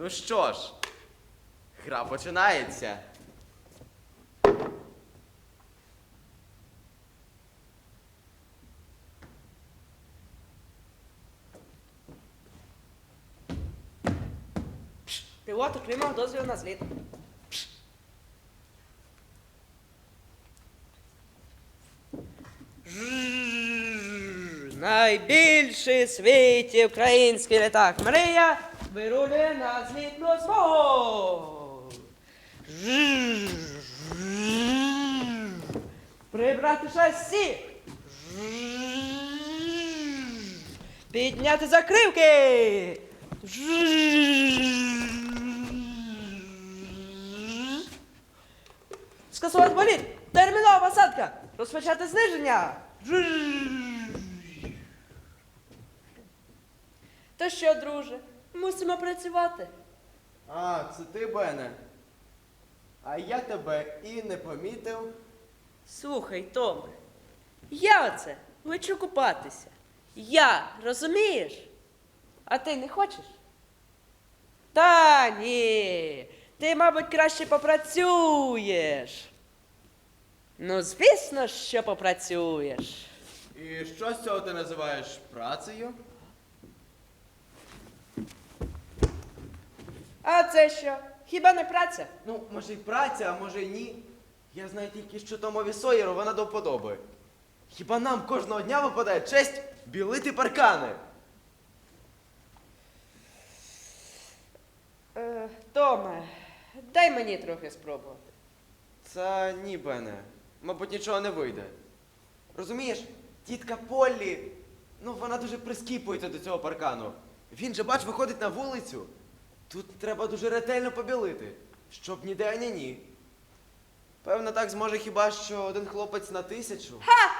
Ну що ж, гра починається. Пілот отримав дозвіл на зліт. Найбільший світі український літак Мрія вирулює на злітну смугу. Жжж. Прибрати шасі. Підняти закривки. Скасувати боліт! Термінова посадка! Розпочати зниження! Та що, друже, мусимо працювати. А, це ти, Бене. А я тебе і не помітив. Слухай, Томе, я оце лечу купатися. Я, розумієш? А ти не хочеш? Та ні. Ти, мабуть, краще попрацюєш. Ну, звісно, що попрацюєш. І що з цього ти називаєш працею? А це що? Хіба не праця? Ну, може й праця, а може й ні. Я знаю тільки, що Томові Сойеру вона до вподоби. Хіба нам кожного дня випадає честь білити паркани? Е, Томе, дай мені трохи спробувати. Та ні, Бене. Мабуть, нічого не вийде. Розумієш, тітка Поллі, ну вона дуже прискіпується до цього паркану. Він же, бач, виходить на вулицю. Тут треба дуже ретельно побілити, щоб ніде ані ні. Певно, так зможе хіба що один хлопець на тисячу, Ха!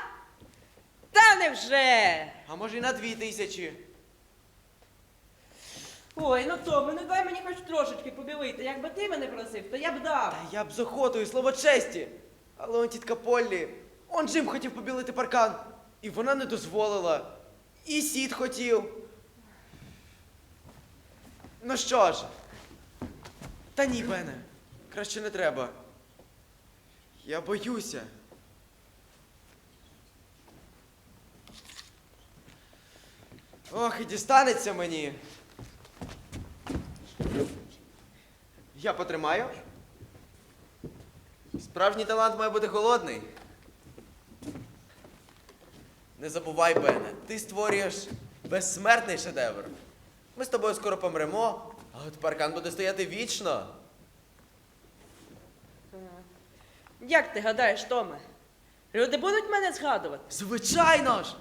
Та невже? а може й на дві тисячі. Ой, ну Томе, ну дай мені хоч трошечки побілити. Якби ти мене просив, то я б дав. Та я б з охотою, слово честі. Але он тітка Поллі, он Джим хотів побілити паркан, і вона не дозволила. І сід хотів. Ну що ж? Та ні, Бене, краще не треба. Я боюся. Ох, і дістанеться мені. Я потримаю. Справжній талант має бути голодний. Не забувай, Бене, ти створюєш безсмертний шедевр. Ми з тобою скоро помремо, а от паркан буде стояти вічно. Як ти гадаєш, Томе? Люди будуть мене згадувати? Звичайно ж!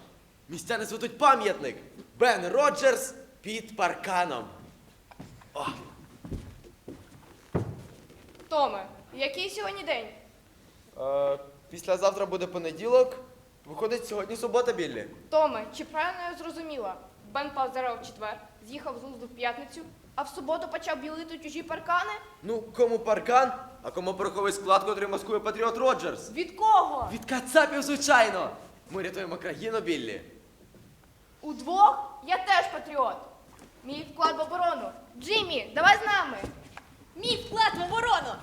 Містяни зведуть пам'ятник. Бен Роджерс під парканом. О, Томе, який сьогодні день? е, післязавтра буде понеділок. Виходить сьогодні субота, Біллі. Томе, чи правильно я зрозуміла? Бен позирав в четвер, з'їхав з глузду в п'ятницю, а в суботу почав білити чужі паркани? Ну, кому паркан, а кому пороховий склад, котрий маскує Патріот Роджерс. Від кого? Від кацапів, звичайно! Ми рятуємо країну, Біллі. Удвох? Я теж патріот. Мій вклад в оборону. Джиммі, давай з нами. Мій вклад в оборону.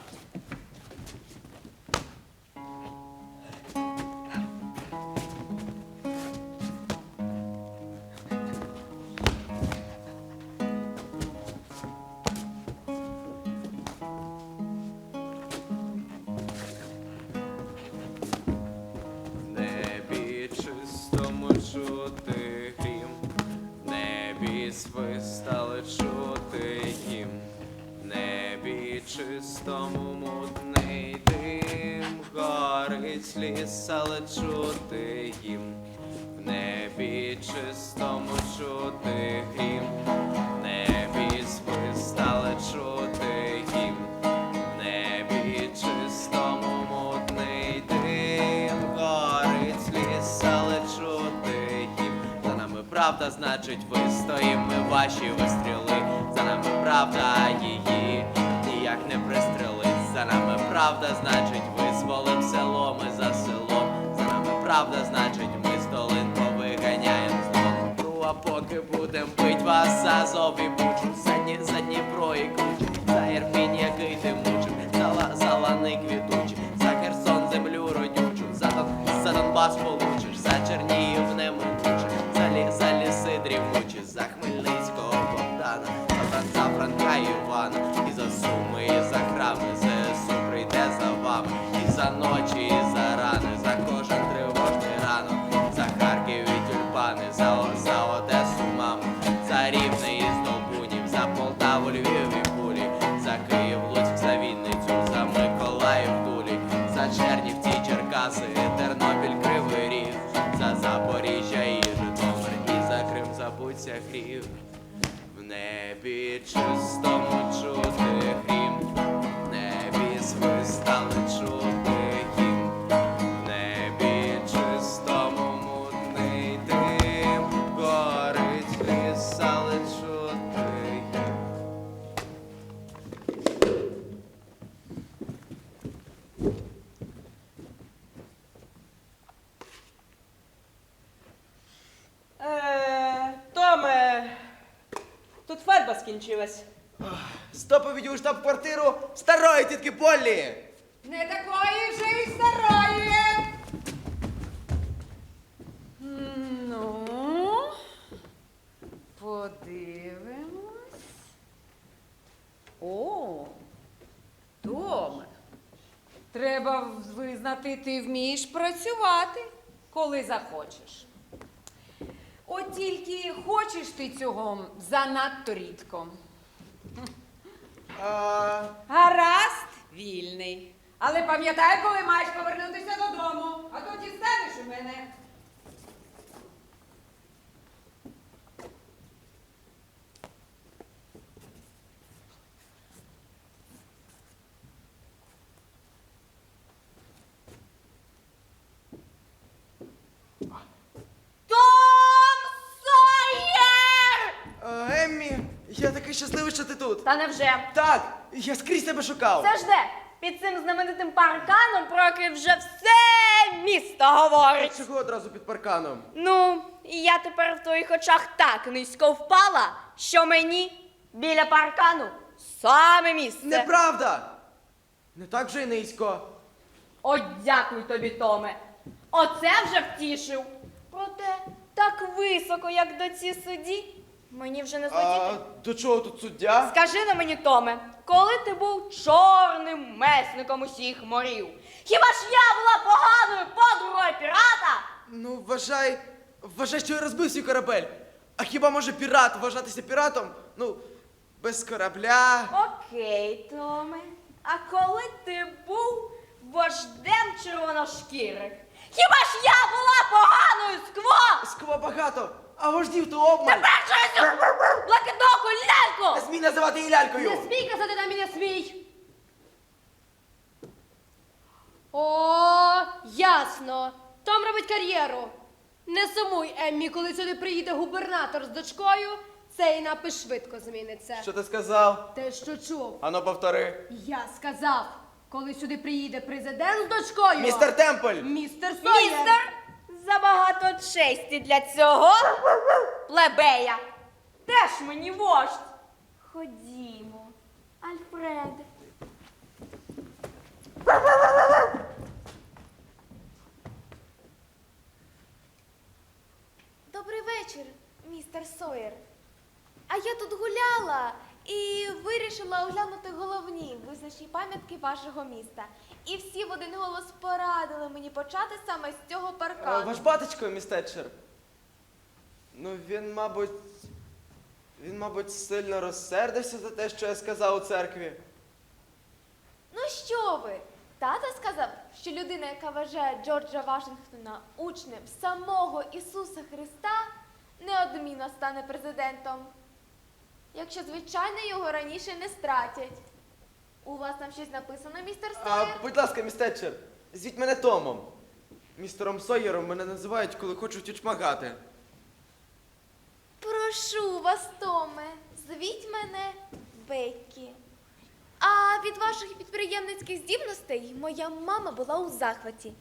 Небі свистали чути їм, небі чистому мутний дим, горить ліс, але чути їм, в небі чистому чути грім, правда, значить, вистоїм ми ваші вистріли. За нами правда, її ніяк не пристрелить. За нами правда, значить, визволим село, ми за селом. За нами правда, значить, ми з долин повиганяєм зло. Ну а поки будем бить вас за зов і бучу, за Дніпро і Запоріжжя і Житомир, і за Крим забудься грів. В небі чистому чути штаб-квартиру старої тітки Поллі! Не такої вже й старої. Ну, подивимось. О, Томе. Треба визнати, ти вмієш працювати, коли захочеш. От тільки хочеш ти цього занадто рідко. Гаразд, вільний. Але пам'ятай, коли маєш повернутися додому, а то дістанеш у мене. Том Сойєр! а, Еммі, я такий щасливий, що ти тут. Та невже? Так, я скрізь тебе шукав. Це ж де? Під цим знаменитим парканом, про який вже все місто говорить. Чого одразу під парканом? Ну, і я тепер в твоїх очах так низько впала, що мені біля паркану саме місце. Неправда! Не так вже й низько. От дякую тобі, Томе. Оце вже втішив. Проте так високо, як до ці судді, мені вже не А злетіти. до чого тут суддя? Скажи на мені, Томе, коли ти був чорним месником усіх морів? Хіба ж я була поганою подругою пірата? Ну, вважай, вважай, що я розбив свій корабель. А хіба може пірат вважатися піратом? Ну, без корабля. Окей, Томе. А коли ти був вождем червоношкірих? Хіба ж я була поганою скво? Сква багато, а вождів то обмаль. Тепер що я цю Не ляльку? смій називати її лялькою. Не смій казати на мене смій. О, ясно. Том робить кар'єру. Не сумуй, Еммі, коли сюди приїде губернатор з дочкою, цей напис швидко зміниться. Що ти сказав? Те, що чув. Ану, повтори. Я сказав, коли сюди приїде президент з дочкою. Містер Темпль! Містер Сойер. Містер, забагато честі для цього плебея. Теж мені вождь. Ходімо, Альфред. Добрий вечір, містер Сойер. А я тут гуляла і вирішила оглянути головні визначні пам'ятки вашого міста. І всі в один голос порадили мені почати саме з цього паркану. Ваш батечко, міс Тетчер. Ну, він, мабуть. Він, мабуть, сильно розсердився за те, що я сказав у церкві. Ну що ви? Тато сказав, що людина, яка вважає Джорджа Вашингтона учнем самого Ісуса Христа, неодмінно стане президентом. Якщо, звичайно, його раніше не стратять. У вас там щось написано, містер А, Сойер? будь ласка, міс Тетчер, звіть мене Томом. Містером Сойєром мене називають, коли хочуть учмагати. Прошу вас, Томе, звіть мене Беккі. А від ваших підприємницьких здібностей моя мама була у захваті.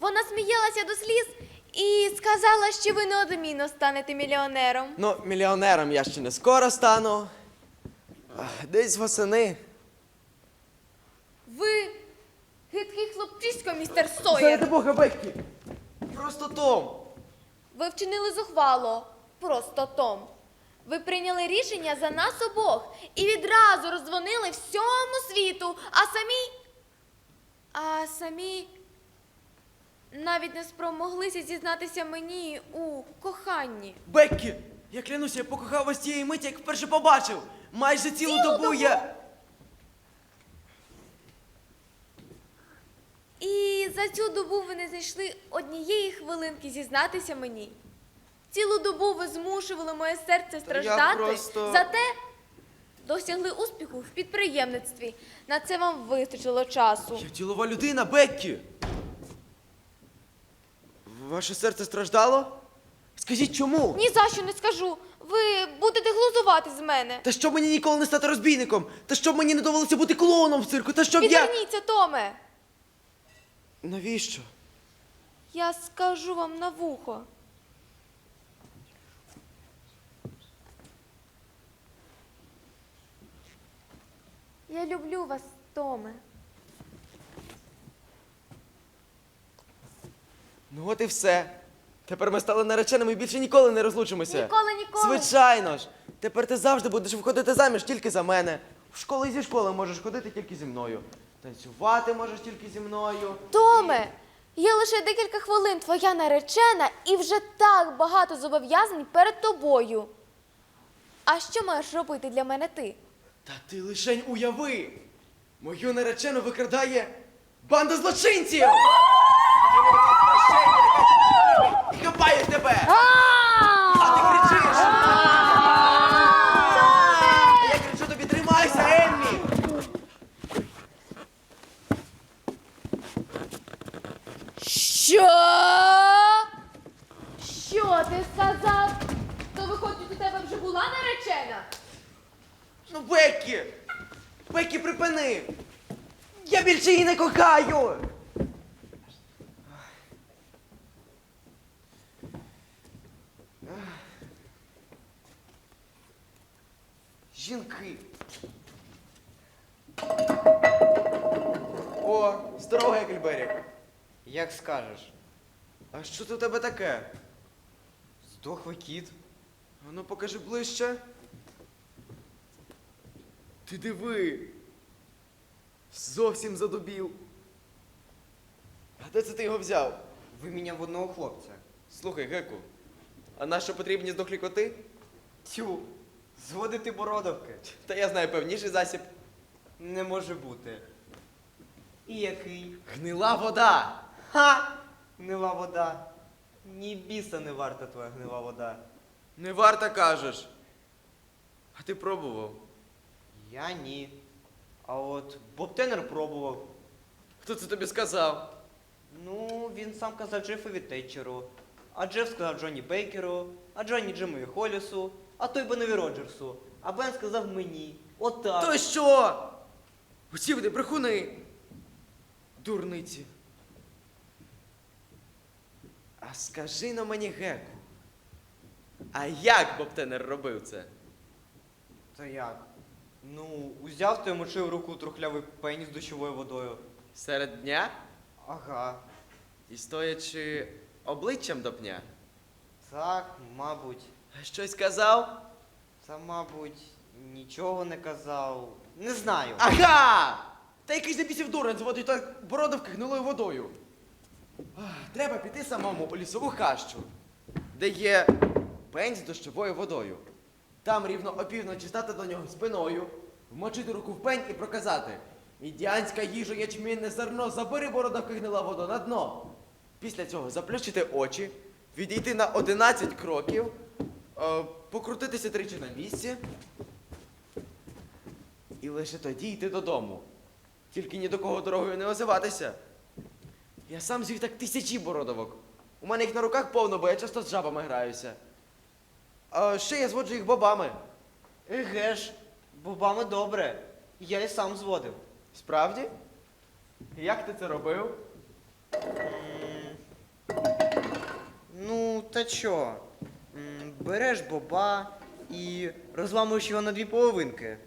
Вона сміялася до сліз і сказала, що ви неодмінно станете мільйонером. Ну, мільйонером я ще не скоро стану. Десь восени. Ви гидкий хлопчисько, містер Сойер. Бога, Беккі! просто Том. Ви вчинили зухвало, просто Том. Ви прийняли рішення за нас обох і відразу роздзвонили всьому світу, а самі. А самі навіть не спромоглися зізнатися мені у коханні. Беккі, я клянуся, я покохав вас тієї миті, як вперше побачив. Майже цілу, добу я. І за цю добу ви не знайшли однієї хвилинки зізнатися мені. Цілу добу ви змушували моє серце страждати, просто- зате досягли успіху в підприємництві. На це вам вистачило часу. Я ділова людина, Беккі. Ваше серце страждало? Скажіть чому? Ні за що не скажу. Ви будете глузувати з мене. Та щоб мені ніколи не стати розбійником, та щоб мені не довелося бути клоуном в цирку, та щоб я. Відверніться, Томе. Навіщо? Я скажу вам на вухо. Я люблю вас, Томе. Ну от і все. Тепер ми стали нареченими і більше ніколи не розлучимося. Ніколи, ніколи. Звичайно ж. Тепер ти завжди будеш виходити заміж тільки за мене. В школу і зі школи можеш ходити тільки зі мною. Танцювати можеш тільки зі мною. Томе, є лише декілька хвилин твоя наречена і вже так багато зобов'язань перед тобою. А що маєш робити для мене ти? Та ти лишень уяви! Мою наречену викрадає банда злочинців! Тебе! А ти кричиш! Я кричу тобі, тримайся, Еммі! Що? Що ти сказав? То виходить, у тебе вже була наречена? Ну, Беккі! Беккі, припини! Я більше її не кохаю! Жінки. О, здорово, Гекельбері. Як скажеш. А що це у тебе таке? Здохлий кіт. А ну покажи ближче. Ти диви. Зовсім задубів. А де це ти його взяв? Виміняв одного хлопця. Слухай, Геку, а на що потрібні здохлі коти? Тю, зводити бородавки. Та я знаю певніший засіб. Не може бути. І який? Гнила вода. Ха! Гнила вода. Ні біса не варта твоя гнила вода. Не варто кажеш. А ти пробував. Я ні. А от Боб Теннер пробував. Хто це тобі сказав? Ну, він сам казав Джефові Тетчеру. А Джеф сказав Джонні Бейкеру, а Джонні Джимові Холлісу, а той Бенові Роджерсу. А Бен сказав мені. Отак. То що? Усі вони брехуни. Дурниці. А скажи на мені, Геку. А як Боб Теннер робив це? Та як? Ну, узяв та й мочив руку у трухлявий пені з дощовою водою. Серед дня Ага. і стоячи обличчям до пня. Так, мабуть. Щось казав? Та, мабуть, нічого не казав. Не знаю. Ага! Та якийсь запісів дурень зводить так бородавки гнилою водою. Ах, Треба піти самому у лісову хащу, де є пень з дощовою водою. Там рівно опівночі стати до нього спиною, вмочити руку в пень і проказати. Індіанська їжа ячмінне зерно, забери бородавки гнила вода на дно. Після цього заплющити очі, відійти на 11 кроків, е, покрутитися тричі на місці, і лише тоді йти додому. Тільки ні до кого дорогою не озиватися. Я сам звів так тисячі бородавок. У мене їх на руках повно, бо я часто з жабами граюся. А ще я зводжу їх бобами. Еге ж, бобами добре. Я і сам зводив. Справді? Як ти це робив? Ну, та чо? Береш боба і розламуєш його на дві половинки.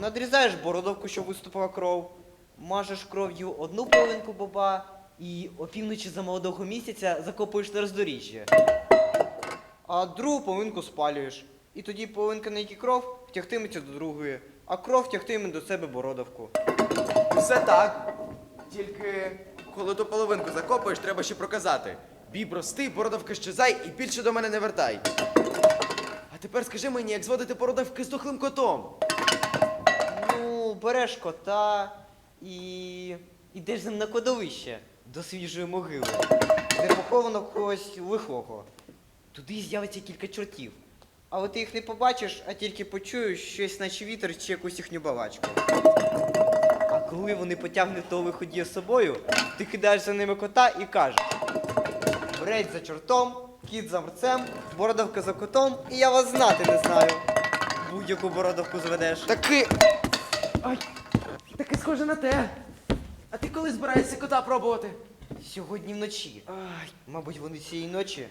Надрізаєш бородовку, щоб виступила кров. Мажеш кров'ю одну половинку боба, і опівночі за молодого місяця закопуєш на роздоріжжя. А другу половинку спалюєш. І тоді половинка, на якій кров, втягтиметься до другої, а кров втягтиме до себе бородавку. Все так. Тільки коли ту половинку закопаєш, треба ще проказати. Бій прости, бородавка щезай і більше до мене не вертай. А тепер скажи мені, як зводити бородавки з дохлим котом. Ну, береш кота і йдеш з ним на кладовище до свіжої могили, де поховано когось лихого. Туди з'явиться кілька чортів. Але ти їх не побачиш, а тільки почуєш щось, наче вітер чи якусь їхню балачку. А коли вони потягнуть того лиходія з собою, ти кидаєш за ними кота і кажеш: Брець за чортом, кіт за мерцем, бородавка за котом, і я вас знати не знаю. Будь-яку бородавку зведеш. Таки. Ай! Таки схоже на те. А ти коли збираєшся кота пробувати? Сьогодні вночі. Ай, мабуть, вони цієї ночі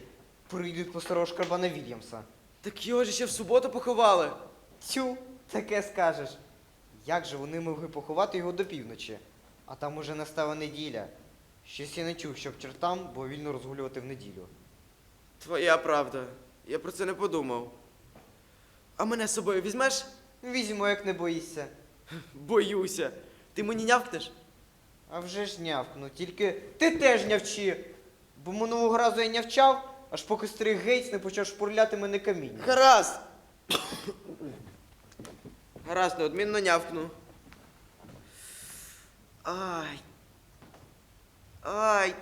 прийдуть по старого шкарбана Вільямса. Так його ж ще в суботу поховали. Тю, таке скажеш. Як же вони могли поховати його до півночі? А там уже настала неділя. Щось я не чув, щоб чертам було вільно розгулювати в неділю. Твоя правда. Я про це не подумав. А мене з собою візьмеш? Візьмо, як не боїшся. Боюся. Ти мені нявкнеш? А вже ж нявкну, тільки ти теж нявчи. Бо минулого разу я нявчав, аж поки старий Гейтс не почав шпурляти мене камінням. Гаразд. Гаразд, неодмінно нявкну. Ай. Ай.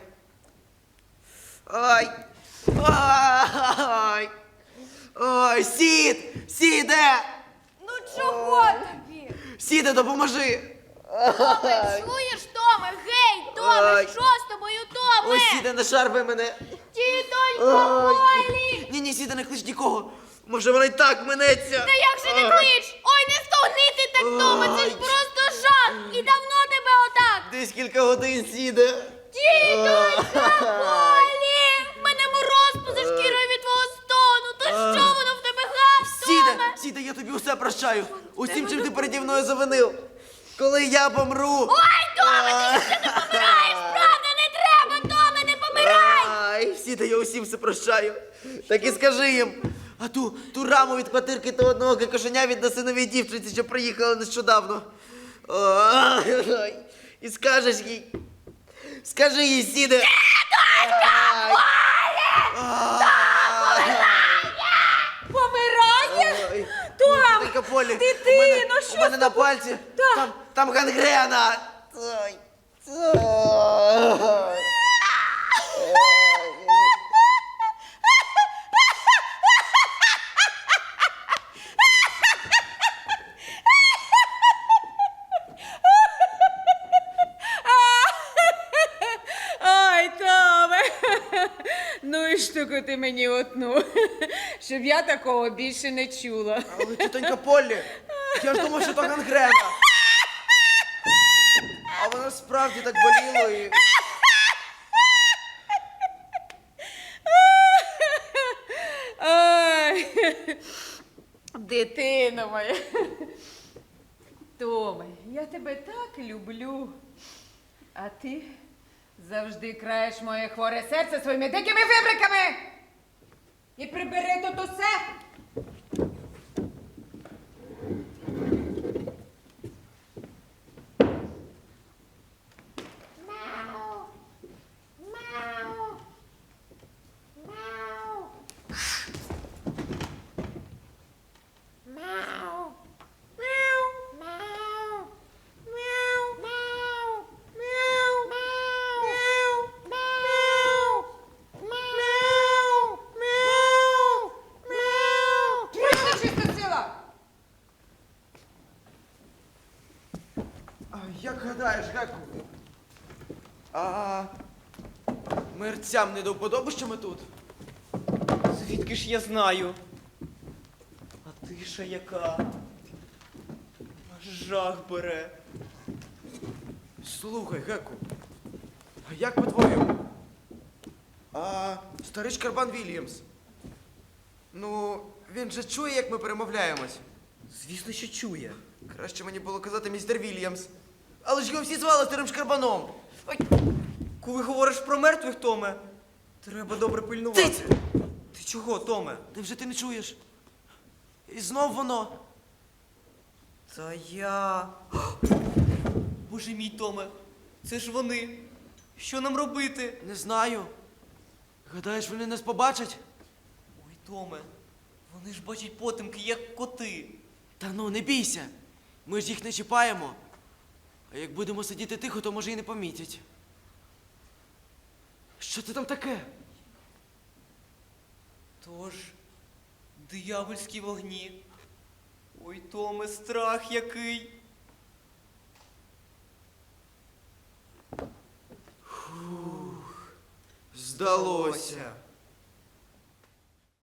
Ай. Ай. Ай, сід! Сіде! Ну чого тобі? Сіде, допоможи! Томе, чуєш, Томе? Гей, Томе, Ай. що з тобою, Томе? Ой, сіде, не шарпай мене! Тітонько Ай. Полі! Ні, ні, сіде, не клич нікого! Може вона й так минеться! Та як же не клич? Ой, не стогни ти так, Томе, це ж Ай. просто жах! І давно тебе отак! Десь кілька годин сіде! Тітонько Полі! В мене мороз поза шкірою від твого стону! То що воно в тебе Сіде, Томе? сіде, я тобі усе прощаю. Усім, чим ти переді мною завинив. Коли я помру. Ой, Томе, ти ще не помираєш! Правда, не треба, Томе, не помирай! Ай, сіде, я усім все прощаю. Так і скажи їм. А ту, ту раму від квартирки та одного кошеня віддаси новій дівчинці, що приїхала нещодавно. Ой, ой. І скажеш їй. Скажи їй, сіде. Помирає? Том, Тільки Полі, дитино, у мене, що у мене з на пальці, там, там гангрена. Ой. Ой. Ай, Томе! Ну і штуку ти мені отну, щоб я такого більше не чула. Але тітонька Поллі, я ж думав, що то гангрена. А воно справді так боліло і. Ай, дитино моя. Томе, я тебе так люблю. А ти завжди краєш моє хворе серце своїми дикими вибриками. І прибери тут усе. Чуєте, чиста сила? А як гадаєш, Геку? А мерцям не до вподоби, що ми тут? Звідки ж я знаю? А тиша яка? Аж жах бере. Слухай, Геку. А як по-твоєму? А старий Шкарбан Вільямс. Ну, він же чує, як ми перемовляємось. Звісно, що чує. Краще мені було казати містер Вільямс. Але ж його всі звали старим Шкарбаном. Ой. Коли говориш про мертвих, Томе, треба добре пильнувати. Ти чого, Томе? Невже ти не чуєш? І знов воно. Та я. Боже мій Томе, це ж вони. Що нам робити? Не знаю. Гадаєш, вони нас побачать? Ой, Томе, вони ж бачать потемки, як коти. Та ну, не бійся. Ми ж їх не чіпаємо. А як будемо сидіти тихо, то може і не помітять. Що це там таке? Тож, диявольські вогні. Ой, Томе, страх який. Здалося.